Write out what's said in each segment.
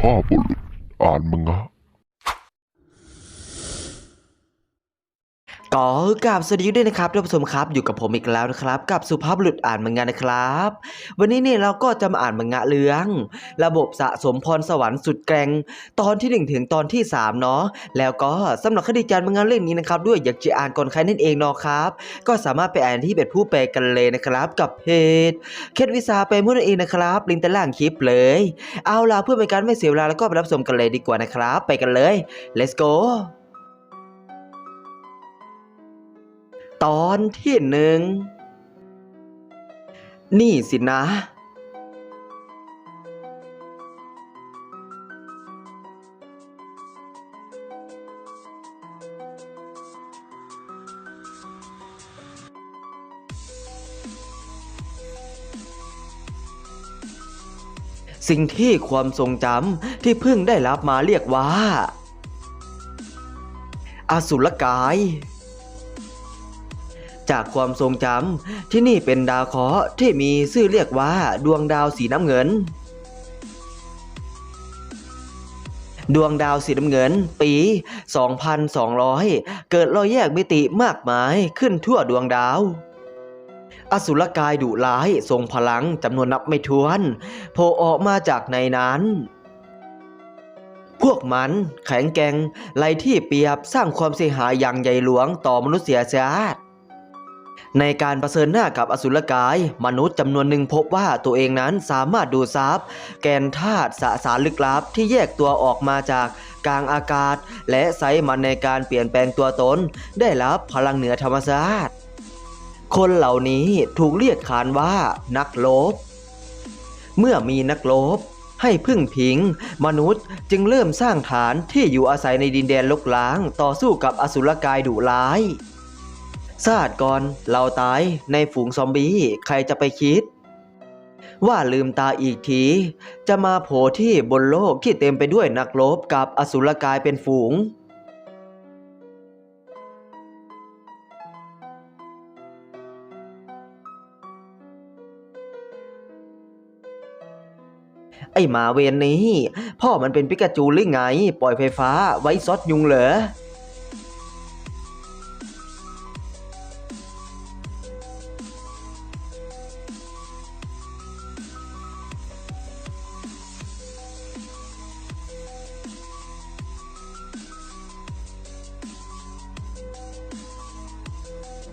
พ่อบุรุษอ่านมึงอะ ก็กราบสวัสดีด้วยนะครับท่านผู้ชมครับอยู่กับผมอีกแล้วนะครับกับสุภาพบุรุษอ่านมังงะนะครับ วันนี้เนี่ยเราก็จะมาอ่านมังงะเรื่อง ระบบสะสมพรสวรรค์สุดแกร่งตอนที่ 1 ถึงตอนที่3เนาะแล้วก็สำหรับคดีจาร์มังงะเรื่องนี้นะครับด้วยอยากจะอ่านก่อนใครนั่นเองเนาะครับ ก็สามารถไปอ่านที่เป็ดผู้แปลกันเลยนะครับกับเพจเคสวิสาไปมุ่นเองนะครับลิงก์ใต้ล่างคลิปเลย เอาล่ะเพื่อเป็นการไม่เสียเวลาแล้วก็ไปรับชมกันเลยดีกว่านะครับ ไปกันเลย let's go ตอนที่หนึ่ง นี่สินะ สิ่งที่ความทรงจำที่เพิ่งได้รับมาเรียกว่า อสุรกาย จากความทรงจำที่นี่เป็นดาวเคราะห์ที่มีชื่อเรียกว่าดวงดาวสีน้ำเงิน ดวงดาวสีน้ำเงิน ปี 2200 เกิดรอยแยกมิติมากมายขึ้นทั่วดวงดาวอสุรกายดุร้ายทรงพลังจำนวนนับไม่ถ้วนโผล่ออกมาจากในนั้น พวกมันแข็งแกร่งไล่ที่เปียบสร้างความเสียหายอย่างใหญ่หลวงต่อมนุษยชาติ ในการประเสริญหน้ากับอสุรกาย มนุษย์จำนวนหนึ่งพบว่าตัวเองนั้นสามารถดูดซับแกนธาตุสสารลึกลับที่แยกตัวออกมาจากกลางอากาศ และใช้มันในการเปลี่ยนแปลงตัวตน ได้รับพลังเหนือธรรมชาติ คนเหล่านี้ถูกเรียกขานว่านักลบ เมื่อมีนักลบให้พึ่งพิง มนุษย์จึงเริ่มสร้างฐานที่อยู่อาศัยในดินแดนลกล้าง ต่อสู้กับอสุรกายดุร้าย ชาติก่อนเราตายในฝูงซอมบี้ใครจะไปคิด ว่าลืมตาอีกที จะมาโผล่ที่บนโลกที่เต็มไปด้วยนักรบกับอสุรกายเป็นฝูงไอ้หมาเวนนี้ พ่อมันเป็นปิกาจูหรือไง ปล่อยไฟฟ้าไว้ซอดยุงเหรอ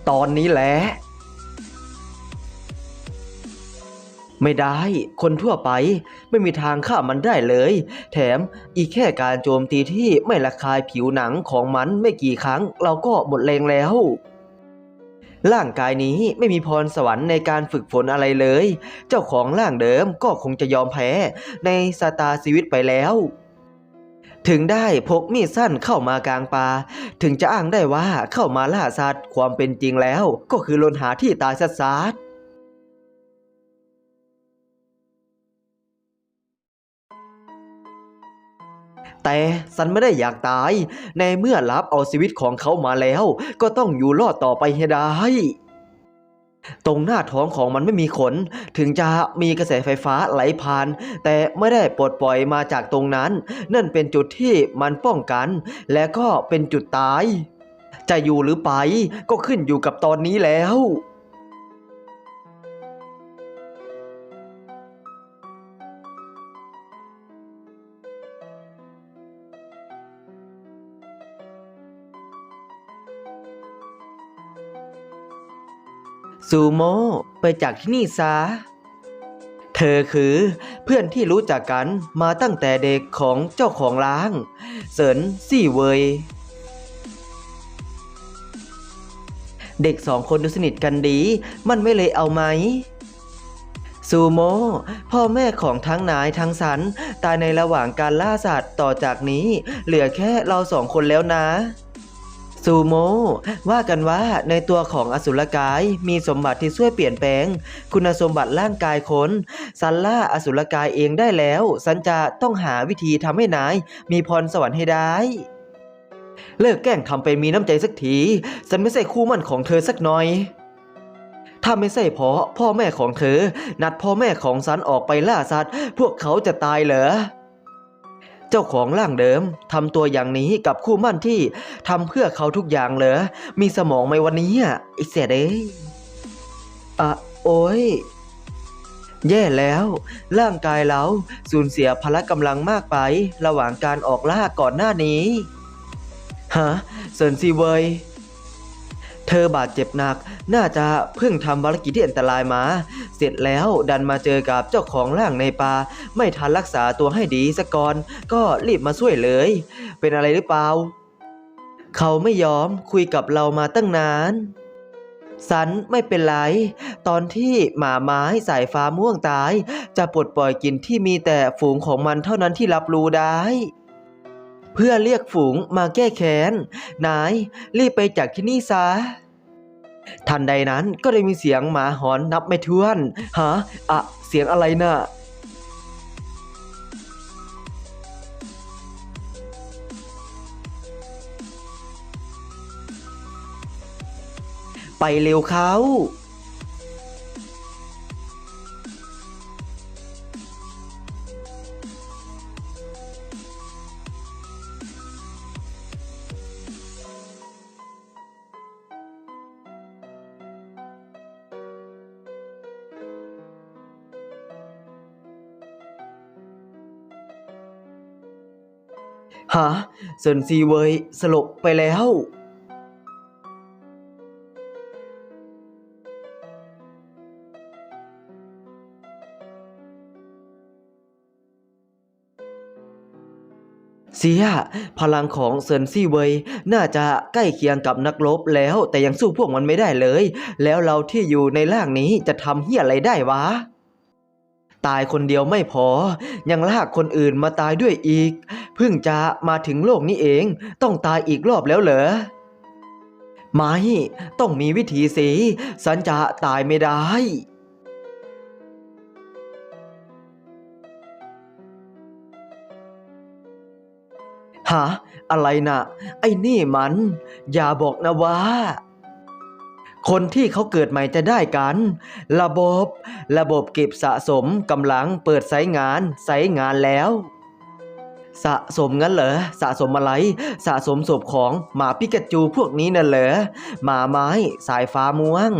ตอนนี้แหละ ไม่ได้ คนทั่วไปไม่มีทางฆ่ามันได้เลย แถมอีกแค่การโจมตีที่ไม่ระคายผิวหนังของมันไม่กี่ครั้ง เราก็หมดแรงแล้ว ร่างกายนี้ไม่มีพรสวรรค์ในการฝึกฝนอะไรเลย เจ้าของร่างเดิมก็คงจะยอมแพ้ในสตาร์ชีวิตไปแล้ว ถึงได้พกมีดสั้นเข้ามากลางป่าถึงจะอ้างได้ว่าเข้ามาล่าสัตว์ ความเป็นจริงแล้ว ก็คือลนหาที่ตายสัสๆแต่สันไม่ได้อยากตาย ในเมื่อรับเอาชีวิตของเขามาแล้ว ก็ต้องอยู่รอดต่อไปให้ได้ ตรงหน้าท้องของมันไม่มีขน ถึงจะมีกระแสไฟฟ้าไหลผ่าน แต่ไม่ได้ปลดปล่อยมาจากตรงนั้น นั่นเป็นจุดที่มันป้องกัน และก็เป็นจุดตาย จะอยู่หรือไปก็ขึ้นอยู่กับตอนนี้แล้ว ซูโม่ไปจากที่นี่ซะ เธอคือเพื่อนที่รู้จักกันมาตั้งแต่เด็กของเจ้าของร้างเสินสี่เวยเด็กสองคนดูสนิทกันดี มันไม่เลยเอาไหม ซูโม่พ่อแม่ของทั้งนายทั้งสัน ตายในระหว่างการล่าสัตว์ต่อจากนี้ เหลือแค่เราสองคนแล้วนะ ซูโมว่ากันว่าในตัวของอสุรกายมีสมบัติที่ช่วยเปลี่ยนแปลง คุณสมบัติร่างกายคนสันล่าอสุรกายเองได้แล้ว สันจะต้องหาวิธีทำให้นาย มีพรสวรรค์ให้ได้เลิกแกล้งทำเป็นมีน้ำใจสักทีสันไม่ใช่คู่มั่นของเธอสักหน่อย ถ้าไม่ใช่เพราะพ่อแม่ของเธอ นัดพ่อแม่ของสันออกไปล่าสัตว์ พวกเขาจะตายเหรอ เจ้าของร่างเดิมทำตัวอย่างนี้กับคู่มั่นที่ทำเพื่อเขาทุกอย่างเหรอ มีสมองไหมวันนี้อะไอเสียเด้อะโอ้ยแย่แล้ว ร่างกายเราสูญเสียพละกำลังมากไป ระหว่างการออกล่าก่อนหน้านี้ ฮะเซินซีเวย เธอบาดเจ็บหนัก น่าจะเพิ่งทำภารกิจที่อันตรายมา เสร็จแล้วดันมาเจอกับเจ้าของร่างในป่า ไม่ทันรักษาตัวให้ดีสะก่อน ก็รีบมาช่วยเลย เป็นอะไรหรือเปล่า เขาไม่ยอมคุยกับเรามาตั้งนานสันไม่เป็นไร ตอนที่หมาไม้สายฟ้าม่วงตาย จะปลดปล่อยกลิ่นที่มีแต่ฝูงของมันเท่านั้นที่รับรู้ได้ เพื่อเรียกฝูงมาแก้แค้น นายรีบไปจากที่นี่ซะ ทันใดนั้นก็ได้มีเสียงหมาหอนนับไม่ถ้วน ฮะ อะ เสียงอะไรน่ะไปเร็วเขา ฮะเซินซีเวยสลบไปแล้ว เสีย พลังของเซินซี่เวยน่าจะใกล้เคียงกับนักรบแล้วแต่ยังสู้พวกมันไม่ได้เลย แล้วเราที่อยู่ในร่างนี้จะทำเฮียอะไรได้วะ ตายคนเดียวไม่พอ ยังลากคนอื่นมาตายด้วยอีก เพิ่งจะมาถึงโลกนี้เองต้องตายอีกรอบแล้วเหรอ ไม่ต้องมีวิธีสิสันจะตายไม่ได้ฮะอะไรนะไอ้นี่มัน อย่าบอกนะว่า คนที่เขาเกิดใหม่จะได้กัน ระบบ ระบบเก็บสะสมกำลังเปิดไซต์งานไซต์งานแล้ว สะสมงั้นเหรอสะสมอะไร สะสมศพของหมาปิกาจูพวกนี้น่ะเหรอหมาไม้ สายฟ้าม่วง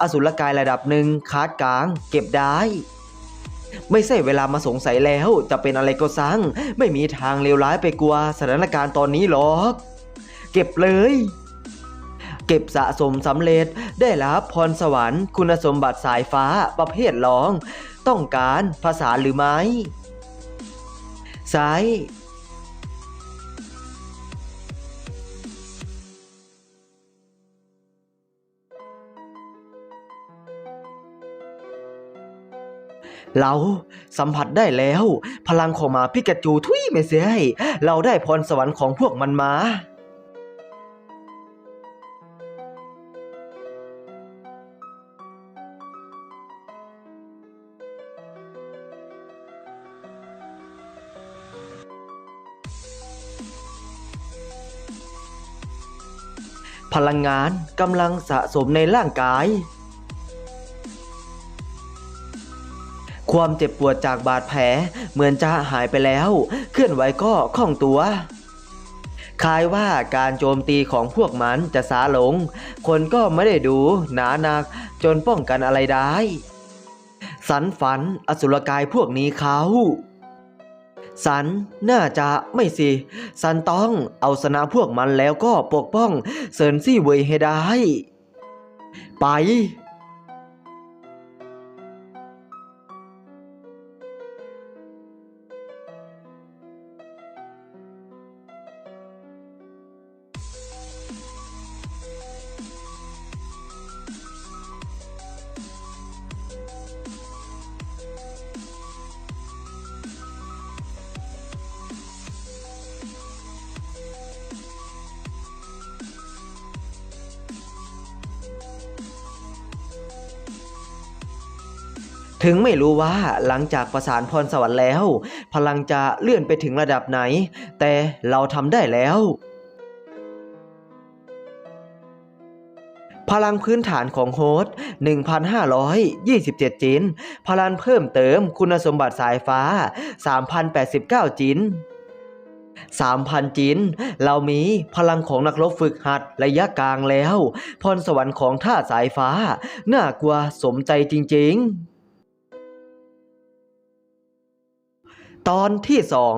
อสุรกายระดับหนึ่งคาดกลาง เก็บได้ ไม่ใช่เวลามาสงสัยแล้ว จะเป็นอะไรก็สั่งไม่มีทางเลวร้ายไปกลัวสถานการณ์ตอนนี้หรอก เก็บเลยเก็บสะสมสำเร็จได้รับพรสวรรค์ คุณสมบัติสายฟ้าประเภทรอง ต้องการภาษาหรือไม่ซ้าย เราสัมผัสได้แล้ว พลังของหมาพิกาจูทุยไม่เสียให้เราได้พรสวรรค์ของพวกมันมาพลังงานกำลังสะสมในร่างกาย ความเจ็บปวดจากบาดแผลเหมือนจะหายไปแล้ว เคลื่อนไหวก็คล่องตัว คล้ายว่าการโจมตีของพวกมันจะสาหลง คนก็ไม่ได้ดูหนาหนักจนป้องกันอะไรได้ สันฝันอสุรกายพวกนี้เขาสันน่าจะไม่สิ สันต้องเอาชนะพวกมันแล้วก็ปกป้องเซินซี่เวยให้ได้ ไป ถึงไม่รู้ว่าหลังจากประสานพรสวรรค์แล้ว พลังจะเลื่อนไปถึงระดับไหน แต่เราทำได้แล้ว พลังพื้นฐานของโฮสต์1,527 จิน พลังเพิ่มเติมคุณสมบัติสายฟ้า 3,089 จินสามพันจิน เรามีพลังของนักรบฝึกหัดระยะกลางแล้ว พรสวรรค์ของท่าสายฟ้า น่ากลัวสมใจจริง ๆ ตอนที่สอง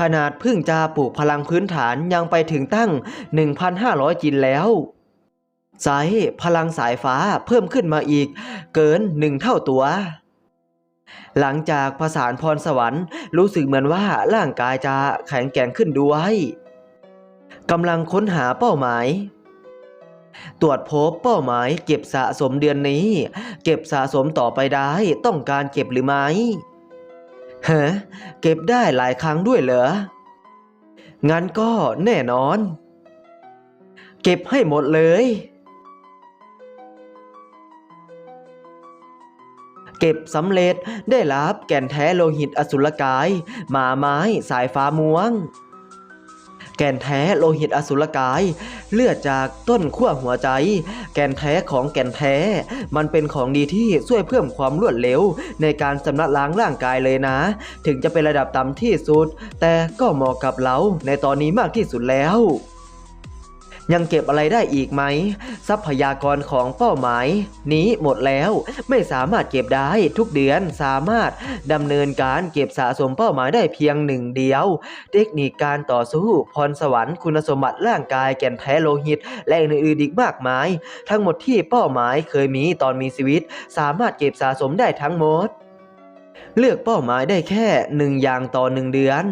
ขนาดพิ่งจะปลูกพลังพื้นฐานยังไปถึงตั้ง 1,500 จินแล้ว สายพลังสายฟ้าเพิ่มขึ้นมาอีก เกินหนึ่งเท่าตัว หลังจากผสานพรสวรรค์รู้สึกเหมือนว่าร่างกายจะแข็งแกร่งขึ้นด้วยกำลังค้นหาเป้าหมาย ตรวจพบเป้าหมายเก็บสะสมเดือนนี้ เก็บสะสมต่อไปได้ต้องการเก็บหรือไม่ เฮ้เก็บได้หลายครั้งด้วยเหรอ งั้นก็แน่นอน เก็บให้หมดเลย เก็บสำเร็จได้รับแก่นแท้โลหิตอสุรกาย หมาไม้สายฟ้าม่วง แก่นแท้โลหิตอสุรกาย เลือดจากต้นขั้วหัวใจ แก่นแท้ของแก่นแท้ มันเป็นของดีที่ช่วยเพิ่มความรวดเร็ว ในการสำนักล้างร่างกายเลยนะ ถึงจะเป็นระดับต่ำที่สุด แต่ก็เหมาะกับเราในตอนนี้มากที่สุดแล้ว ยังเก็บอะไรได้อีกไหม ทรัพยากรของเป้าหมาย นี้หมดแล้วไม่สามารถเก็บได้ทุกเดือนสามารถดำเนินการเก็บสะสมเป้าหมายได้เพียงหนึ่งเดียว เทคนิคการต่อสู้พรสวรรค์คุณสมบัติร่างกายแก่นแท้โลหิต และอื่นๆอีกมากมาย ทั้งหมดที่เป้าหมายเคยมีตอนมีชีวิต สามารถเก็บสะสมได้ทั้งหมด เลือกเป้าหมายได้แค่หนึ่งอย่างต่อหนึ่งเดือน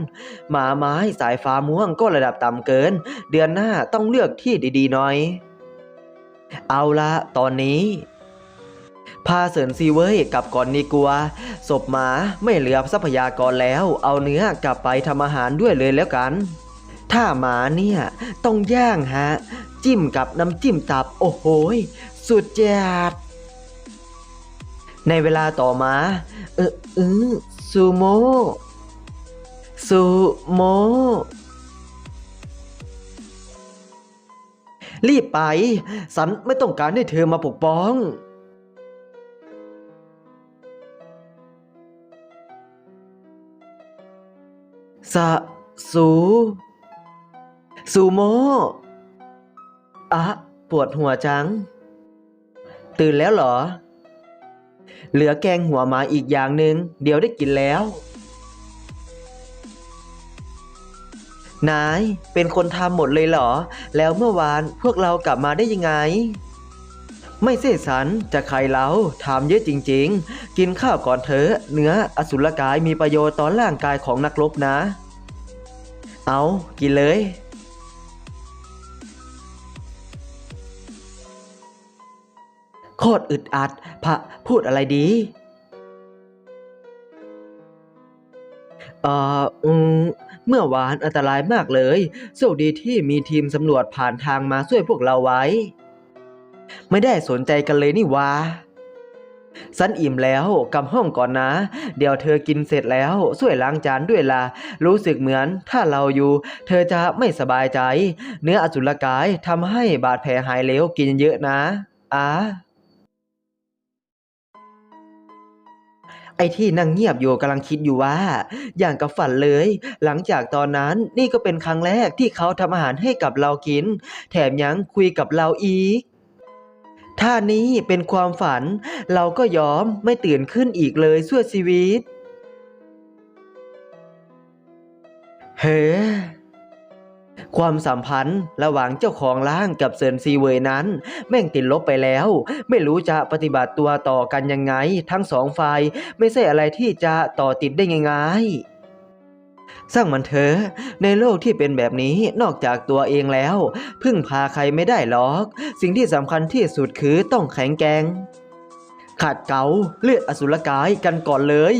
หมาไม้สายฟ้าม่วงก็ระดับต่ำเกิน เดือนหน้าต้องเลือกที่ดีๆหน่อย เอาละตอนนี้พาเสินซีเว้ยกลับก่อนดีกัวศพหมาไม่เหลือทรัพยากรแล้ว เอาเนื้อกลับไปทำอาหารด้วยเลยแล้วกัน ถ้าหมาเนี่ยต้องย่างฮะ จิ้มกับน้ำจิ้มตับ โอ้โหสุดจัด ในเวลาต่อมา เออเออซูโมซูโมรีบไป สันไม่ต้องการให้เธอมาปกป้อง สะสูซูโมอะ ปวดหัวจัง ตื่นแล้วเหรอ เหลือแกงหัวหมาอีกอย่างหนึ่งเดี๋ยวได้กินแล้ว นายเป็นคนทำหมดเลยเหรอ แล้วเมื่อวานพวกเรากลับมาได้ยังไง ไม่เสสันจะใครเราถามเยอะจริง ๆ กินข้าวก่อนเถอะเนื้ออสุรกายมีประโยชน์ต่อร่างกายของนักรบนะ เอากินเลย ตรอึดอัด พระพูดอะไรดี เอ่อเมื่อวานอันตรายมากเลยโชคดีที่มีทีมสำรวจผ่านทางมาช่วยพวกเราไว้ ไม่ได้สนใจกันเลยนี่วาสันอิ่มแล้วกลับห้องก่อนนะ เดี๋ยวเธอกินเสร็จแล้วช่วยล้างจานด้วยล่ะ รู้สึกเหมือนถ้าเราอยู่ เธอจะไม่สบายใจ เนื้ออสุรกายทำให้บาดแผลหายเร็วกินเยอะนะอ่า ไอ้ที่นั่งเงียบอยู่กำลังคิดอยู่ว่า อย่างกับฝันเลย หลังจากตอนนั้นนี่ก็เป็นครั้งแรกที่เขาทำอาหารให้กับเรากิน แถมยังคุยกับเราอีก ถ้านี้เป็นความฝัน เราก็ยอมไม่ตื่นขึ้นอีกเลยชั่วชีวิต เฮ้ ความสัมพันธ์ระหว่างเจ้าของร่างกับเซินซีเวยนั้น แม่งติดลบไปแล้ว ไม่รู้จะปฏิบัติตัวต่อกันยังไง ทั้งสองฝ่ายไม่ใช่อะไรที่จะต่อติดได้ง่ายๆสร้างมันเถอะในโลกที่เป็นแบบนี้นอกจากตัวเองแล้ว พึ่งพาใครไม่ได้หรอก สิ่งที่สำคัญที่สุดคือต้องแข็งแกร่งขาดเกาเลือดอสุรกายกันก่อนเลย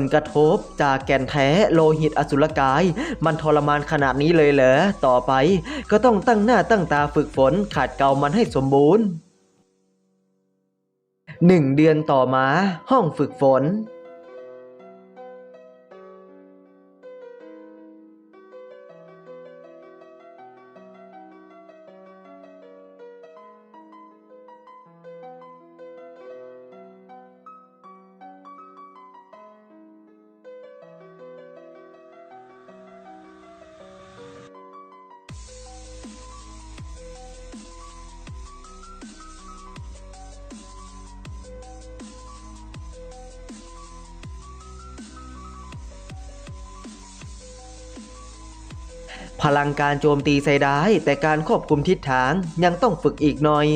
ลกระทบจากแก่นแท้โลหิตอสุรกาย มันทรมานขนาดนี้เลยเหรอ ต่อไปก็ต้องตั้งหน้าตั้งตาฝึกฝนขาดเกลามันให้สมบูรณ์หนึ่งเดือนต่อมาห้องฝึกฝน พลังการโจมตีใส่ได้แต่การควบคุมทิศทางยังต้องฝึกอีกหน่อย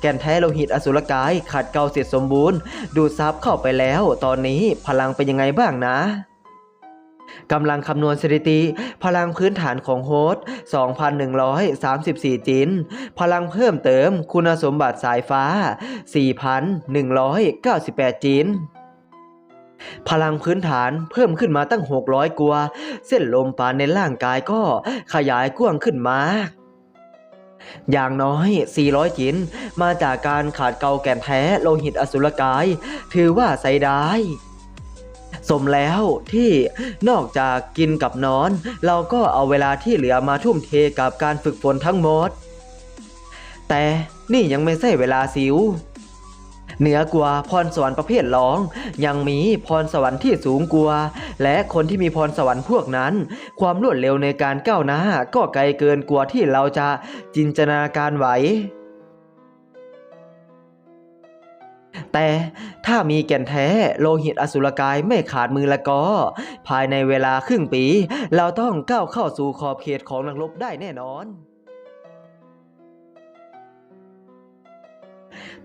แก่นแท้โลหิตอสุรกายขาดเกลาเสร็จสมบูรณ์ ดูดซับเข้าไปแล้ว ตอนนี้พลังเป็นยังไงบ้างนะกำลังคำนวณสถิติ พลังพื้นฐานของโฮสต์2,134 จิน พลังเพิ่มเติมคุณสมบัติสายฟ้า 4,198 จิน พลังพื้นฐานเพิ่มขึ้นมาตั้ง 600 กว่า เส้นลมปานในร่างกายก็ขยายกว้างขึ้นมาก อย่างน้อย 400 จิน มาจากการขาดเกาแก่นแท้โลหิตอสุรกาย ถือว่าใส่ได้สมแล้วที่นอกจากกินกับนอน เราก็เอาเวลาที่เหลือมาทุ่มเทกับการฝึกฝนทั้งหมด แต่นี่ยังไม่ใช่เวลาสิว เหนือกว่าพรสวรรค์ประเภทร้อง ยังมีพรสวรรค์ที่สูงกว่า และคนที่มีพรสวรรค์พวกนั้น ความรวดเร็วในการก้าวหน้าก็ไกลเกินกว่าที่เราจะจินตนาการไหวแต่ถ้ามีแก่นแท้โลหิตอสุรกายไม่ขาดมือละก็ ภายในเวลาครึ่งปี เราต้องก้าวเข้าสู่ขอบเขตของนักรบได้แน่นอน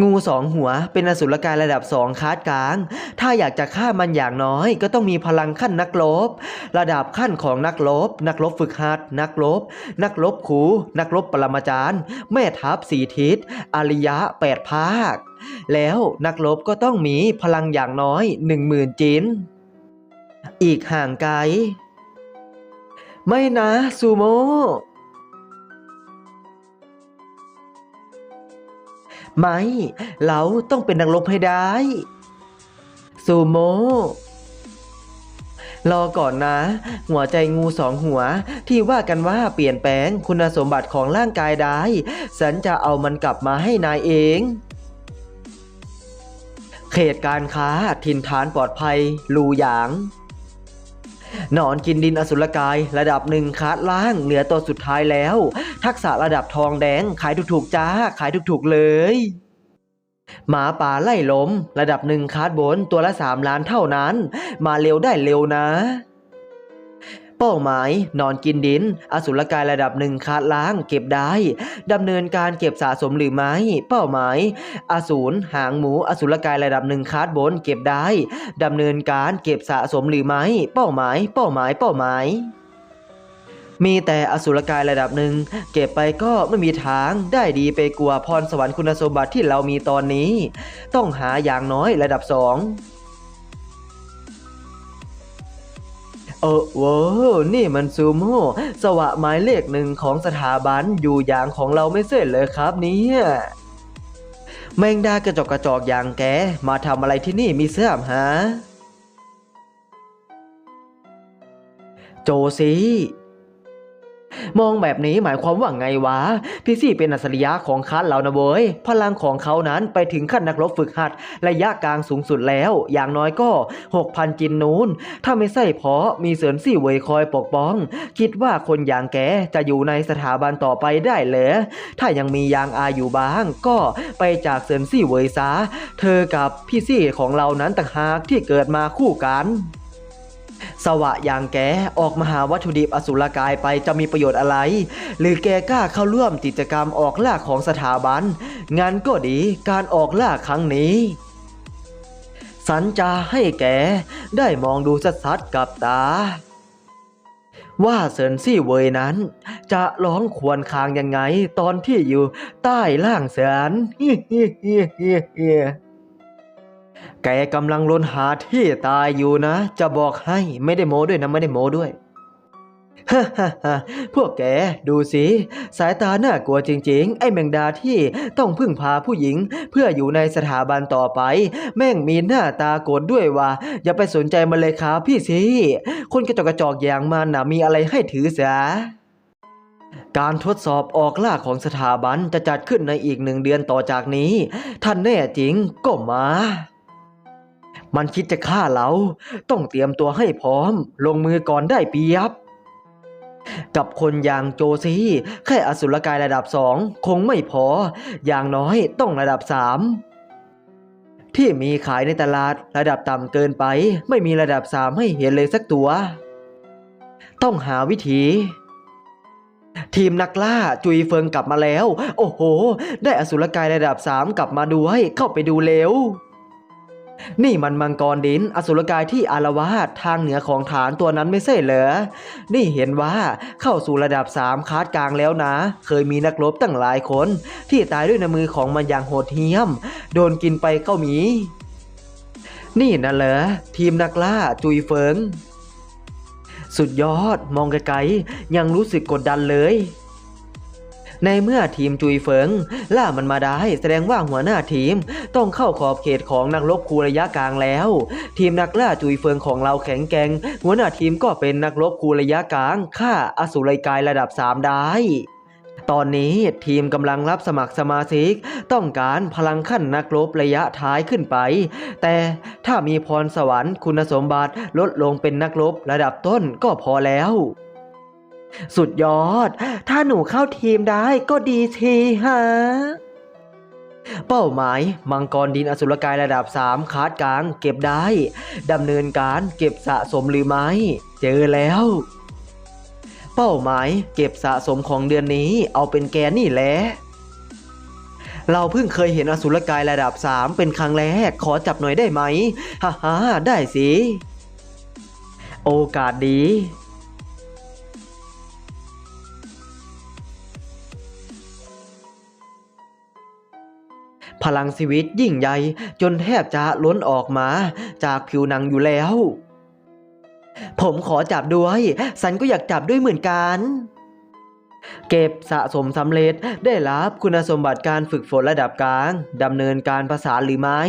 งูสองหัวเป็นอสุรกายระดับสองคาดกลาง ถ้าอยากจะฆ่ามันอย่างน้อย ก็ต้องมีพลังขั้นนักรบ ระดับขั้นของนักรบ นักรบฝึกหัด นักรบ นักรบขูนักรบปรมาจารย์ แม่ทัพสีทิศ อริยะแปดภาค แล้วนักรบก็ต้องมีพลังอย่างน้อยหนึ่งหมื่นจิน อีกห่างไกล ไม่นะซูโม ไม่ เราต้องเป็นนักรบให้ได้ซูโมรอก่อนนะ หัวใจงูสองหัว ที่ว่ากันว่าเปลี่ยนแปลงคุณสมบัติของร่างกายได้ ฉันจะเอามันกลับมาให้นายเอง เขตการค้าถิ่นฐานปลอดภัย ลูหยาง หนอนกินดินอสุรกาย ระดับหนึ่งคาดล่างเหนือตัวสุดท้ายแล้ว ทักษะระดับทองแดงขายถูกๆจ้า ขายถูกๆเลยหมาป่าไล่ล้ม ระดับหนึ่งคาดบนตัวละสามล้านเท่านั้น มาเร็วได้เร็วนะ เป้าหมาย นอนกินดิน อสุรกายระดับหนึ่งคาดล้าง เก็บได้ดำเนินการเก็บสะสมหรือไม่ เป้าหมาย อสูรหางหมู อสุรกายระดับหนึ่งคาดบน เก็บได้ดำเนินการเก็บสะสมหรือไม่ เป้าหมาย เป้าหมาย เป้าหมายมีแต่อสุรกายระดับหนึ่ง เก็บไปก็ไม่มีทางได้ดีไปกว่าพรสวรรค์คุณสมบัติที่เรามีตอนนี้ ต้องหาอย่างน้อยระดับสอง เออโว้วนี่มันซูโม่สวะหมายเลขหนึ่งของสถาบันอยู่อย่างของเราไม่เสร็จเลยครับเนี่ยแมงดากระจอกกระจอกอย่างแก มาทำอะไรที่นี่มีเสื้อมฮะโจซี มองแบบนี้หมายความว่าไงวะ พี่ซี่เป็นอัศริยะของคัสเรานะเว้ย พลังของเขานั้นไปถึงขั้นนักรบฝึกหัด ระยะกลางสูงสุดแล้ว อย่างน้อยก็ 6,000 จินนูนถ้าไม่ใช่เพราะมีเสรินซี่เวยคอยปกป้อง คิดว่าคนอย่างแกจะอยู่ในสถาบันต่อไปได้เหรอถ้ายังมียางอาอยู่บ้าง ก็ไปจากเสรินซี่เวยซาเธอกับพี่ซี่ของเรานั้นต่างหากที่เกิดมาคู่กัน สวะอย่างแกออกมาหาวัตถุดิบอสุรกายไปจะมีประโยชน์อะไร หรือแกกล้าเข้าร่วมกิจกรรมออกล่าของสถาบัน งานก็ดีการออกล่าครั้งนี้สันจะให้แกได้มองดูสัดๆกับตา ว่าเซินซี่เวยนั้น จะร้องควรคางยังไงตอนที่อยู่ใต้ล่างเสือน แกกำลังลนหาที่ตายอยู่นะ จะบอกให้ไม่ได้โม้ด้วยนะไม่ได้โม้ด้วยฮ่าฮ่าฮ่าพวกแกดูสิ สายตาน่ากลัวจริงๆ ไอ้แมงดาที่ต้องพึ่งพาผู้หญิง เพื่ออยู่ในสถาบันต่อไป แม่งมีหน้าตาโกรธด้วยว่า อย่าไปสนใจมันเลยครับพี่สิคนกระจอกกระจอกอย่างมันน่ะมีอะไรให้ถือเสียการทดสอบออกล่าของสถาบันจะจัดขึ้นในอีกหนึ่งเดือนต่อจากนี้ ท่านแน่จริงก็มา มันคิดจะฆ่าเรา ต้องเตรียมตัวให้พร้อม ลงมือก่อนได้เปรียบ กับคนอย่างโจซีแค่อสุรกายระดับสองคงไม่พอ อย่างน้อยต้องระดับสามที่มีขายในตลาดระดับต่ำเกินไป ไม่มีระดับสามให้เห็นเลยสักตัว ต้องหาวิธี ทีมนักล่าจุยเฟิงกลับมาแล้ว โอ้โห ได้อสุรกายระดับสามกลับมาด้วยเข้าไปดูเร็ว นี่มันมังกรดินอสุรกายที่อารวาสทางเหนือของฐานตัวนั้นไม่ใช่เหรอ นี่เห็นว่าเข้าสู่ระดับสามคาดกลางแล้วนะ เคยมีนักรบตั้งหลายคน ที่ตายด้วยน้ำมือของมันอย่างโหดเหี้ยม โดนกินไปก็มี นี่นะเหรอทีมนักล่าจุยเฟิง สุดยอดมองไกลๆยังรู้สึกกดดันเลย ในเมื่อทีมจุยเฟิง ล่ามันมาได้แสดงว่าหัวหน้าทีมต้องเข้าขอบเขตของนักรบคูระยะกลางแล้ว ทีมนักล่าจุยเฟิงของเราแข็งแกร่งหัวหน้าทีมก็เป็นนักรบคูระยะกลางฆ่าอสุรกายระดับ 3 ได้ตอนนี้ทีมกำลังรับสมัครสมาชิก ต้องการพลังขั้นนักรบระยะท้ายขึ้นไป แต่ถ้ามีพรสวรรค์คุณสมบัติลดลงเป็นนักรบระดับต้นก็พอแล้ว สุดยอด ถ้าหนูเข้าทีมได้ก็ดีทีฮะ เป้าหมาย มังกรดินอสุรกายระดับ 3คาดกลางเก็บได้ ดำเนินการเก็บสะสมหรือไม่ เจอแล้ว เป้าหมาย เก็บสะสมของเดือนนี้เอาเป็นแกนี่แหละเราเพิ่งเคยเห็นอสุรกายระดับ 3 เป็นครั้งแรก ขอจับหน่อยได้ไหม ฮ่าฮ่าได้สิ โอกาสดี ลังชีวิตยิ่งใหญ่จนแทบจะล้นออกมาจากผิวหนังอยู่แล้ว ผมขอจับด้วย สันก็อยากจับด้วยเหมือนกันเก็บสะสมสำเร็จได้รับคุณสมบัติการฝึกฝนระดับกลางดำเนินการภาษาหรือไม่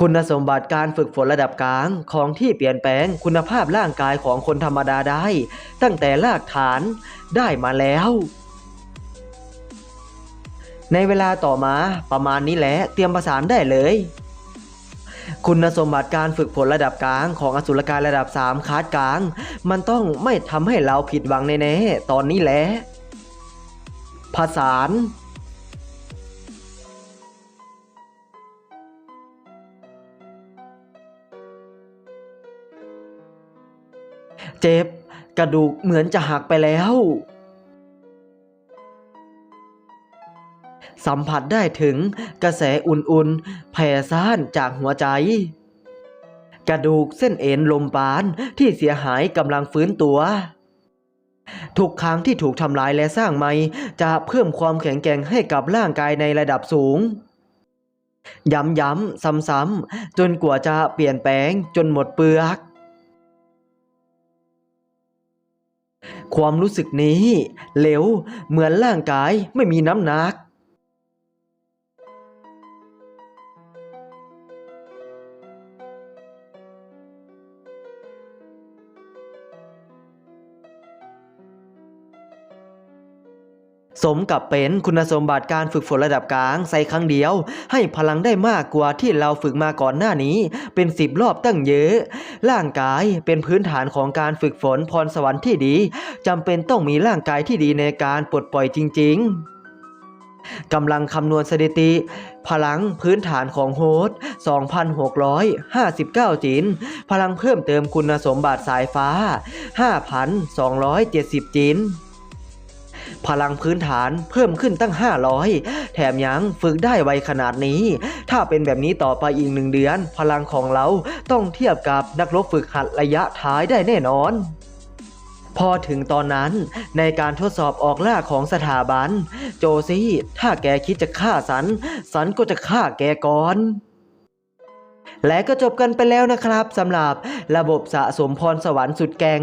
คุณสมบัติการฝึกฝนระดับกลางของที่เปลี่ยนแปลงคุณภาพร่างกายของคนธรรมดาได้ ตั้งแต่รากฐานได้มาแล้ว ในเวลาต่อมาประมาณนี้แหละเตรียมประสานได้เลย คุณสมบัติการฝึกฝนระดับกลางของอสุรกายระดับ 3คาดกลาง มันต้องไม่ทำให้เราผิดหวังแน่ๆตอนนี้แหละผสานเจ็บ กระดูกเหมือนจะหักไปแล้ว สัมผัสได้ถึงกระแสอุ่นๆ แผ่ซ่านจากหัวใจ กระดูกเส้นเอ็นลมปานที่เสียหายกำลังฟื้นตัวทุกครั้งที่ถูกทำลายและสร้างใหม่ จะเพิ่มความแข็งแกร่งให้กับร่างกายในระดับสูง ย้ำๆ ซ้ำๆ จนกว่าจะเปลี่ยนแปลงจนหมดเปลือก ความรู้สึกนี้เหลวเหมือนร่างกายไม่มีน้ำหนัก สมกับเป็นคุณสมบัติการฝึกฝนระดับกลางใส่ครั้งเดียว ให้พลังได้มากกว่าที่เราฝึกมาก่อนหน้านี้ เป็นสิบรอบตั้งเยอะ ร่างกายเป็นพื้นฐานของการฝึกฝนพรสวรรค์ที่ดีจำเป็นต้องมีร่างกายที่ดีในการปลดปล่อยจริง ๆกำลังคำนวณสถิติ พลังพื้นฐานของโฮสต์2,659 จิน พลังเพิ่มเติมคุณสมบัติสายฟ้า 5,270 จิน พลังพื้นฐานเพิ่มขึ้นตั้ง 500 แถมยังฝึกได้ไวขนาดนี้ ถ้าเป็นแบบนี้ต่อไปอีกหนึ่งเดือน พลังของเราต้องเทียบกับนักรบฝึกหัดระยะท้ายได้แน่นอนพอถึงตอนนั้นในการทดสอบออกล่าของสถาบัน โจซี่ ถ้าแกคิดจะฆ่าสัน สันก็จะฆ่าแกก่อน และก็จบกันไปแล้วนะครับสำหรับระบบสะสมพรสวรรค์สุดแกง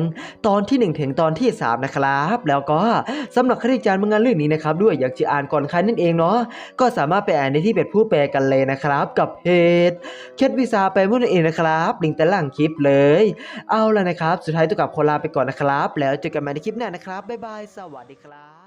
ตอนที่ 1 ถึงตอนที่ 3 นะครับ แล้วก็สำหรับใครที่จานมึงงานเรื่องนี้นะครับด้วยอยากจะอ่านก่อนใครนั่นเองเนาะก็สามารถไปอ่านในที่เพจผู้แปลกันเลยนะครับ กับเพจเคล็ดวิซาไปมุ่นเองนะครับลิงก์ใต้ล่างคลิปเลย เอาละนะครับ สุดท้ายต้องกับคนลาไปก่อนนะครับ แล้วเจอกันใหม่ในคลิปหน้านะครับบ๊ายบายสวัสดีครับ